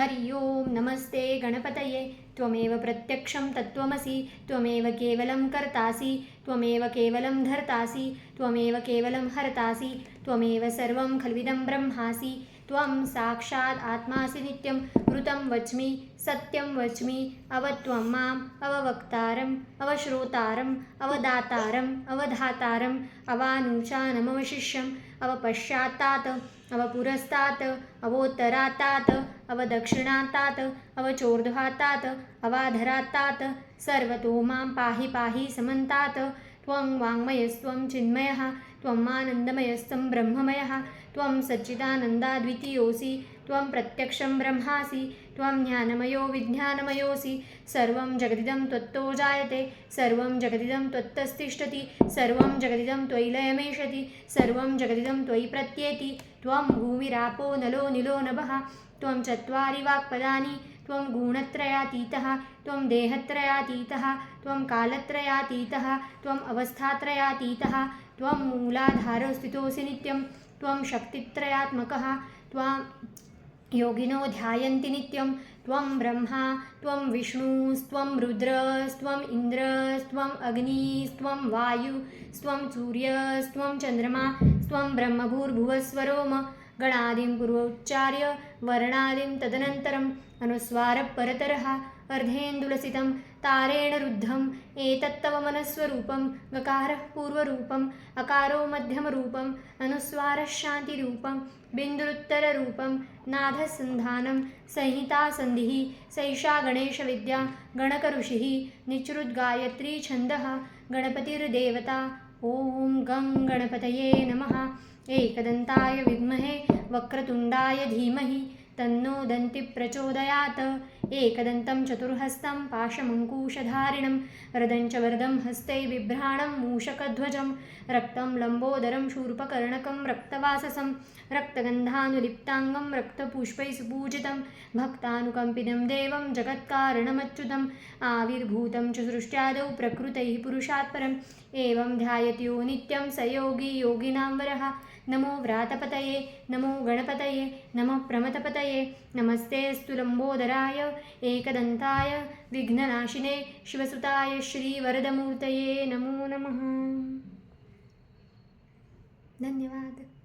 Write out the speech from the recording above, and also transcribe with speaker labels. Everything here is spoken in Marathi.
Speaker 1: हरि ओं नमस्ते गणपतये। त्वमेव प्रत्यक्षं तत्त्वमसि त्वमेव केवलं कर्तासि त्वमेव केवलं धर्तासि त्वमेव केवलं हर्तासि त्वमेव सर्वं खल्विदं ब्रह्मासि त्वं साक्षात् आत्मासि नित्यं ऋतं वच्मि सत्यं वच्मि अवत्वं माम् अववक्तारम् अवश्रोतारम् अवदातारम् अवधातारम् अवानुचानमवशिष्यम् अवपश्चात्तात् अवपुरस्तात् अवोत्तरात्तात् अवदक्षिणात्तात् अवचोर्ध्वात्तात् अवाधरातात सर्वतो मां पाहि पाहि समन्तात्। त्वं वाङ्मयस्त्वं चिन्मयः त्वम् आनन्दमयस्तं ब्रह्ममयः। त्वं सच्चिदानन्दाद्वितीयोऽसि त्वं प्रत्यक्षं ब्रह्मासि त्वं ज्ञानमयो विज्ञानमयोऽसि। सर्वं जगदिदं त्वत्तो जायते सर्वं जगदिदं त्वत्तस्तिष्ठति सर्वं जगदिदं त्वयि लयमेषति सर्वं जगदिदं त्वयि प्रत्येति। त्वं भूमिरापो नलो निलो नभः त्वं चत्वारि वाक्पदानि त्वं गुणत्रयातीतः त्वं देहत्रयातीतः त्वं कालत्रयातीतः त्वम् अवस्थात्रयातीतः त्वं मूलाधारस्थितोऽसि नित्यं त्वं शक्तित्रयात्मकः त्वां योगिनो ध्यायन्ति नित्यं त्वं ब्रह्मा त्वं विष्णुस्त्वं रुद्रस्त्वम् इन्द्रस्त्वम् अग्निस्त्वं वायुस्त्वं सूर्यस्त्वं चन्द्रमा स्वं ब्रह्मभूर्भुवस्वरोम गणादिं पूर्वोच्चार्य वर्णादिं तदनन्तरं अनुस्वारपरतरः अर्धेन्दुलसितं तारेण रुद्धम् एतत्तव मनस्वरूपं गकारः पूर्वरूपम् अकारो मध्यमरूपम् अनुस्वारशान्तिरूपं बिन्दुरुत्तररूपं नाथसन्धानं संहितासन्धिः सैषा गणेशविद्या गणकऋषिः निचृद्गायत्री छन्दः गणपतिर्देवता ॐ गं गणपतये नमः। एकदन्ताय विद्महे वक्रतुण्डाय धीमहि तन्नो दन्ति प्रचोदयात्। एकदन्तं चतुर्हस्तं पाशमङ्कुशधारिणं रदं च वरदं हस्ते बिभ्राणं मूषकध्वजं रक्तं लम्बोदरं शूर्पकर्णकं रक्तवाससं रक्तगन्धानुलिप्ताङ्गं रक्तपुष्पैः सुपूजितं भक्तानुकम्पितं देवं जगत्कारणमच्युतम् आविर्भूतं च सृष्ट्यादौ प्रकृतैः पुरुषात्परम्। एवं ध्यायत्यो नित्यं स योगी योगिनां वरः। नमो व्रातपतये नमो गणपतये नमः प्रमथपतये नमस्ते लम्बोदराय एकदन्ताय विघ्ननाशिने शिवसुताय श्रीवरदमूर्तये नमो नमः। धन्यवाद।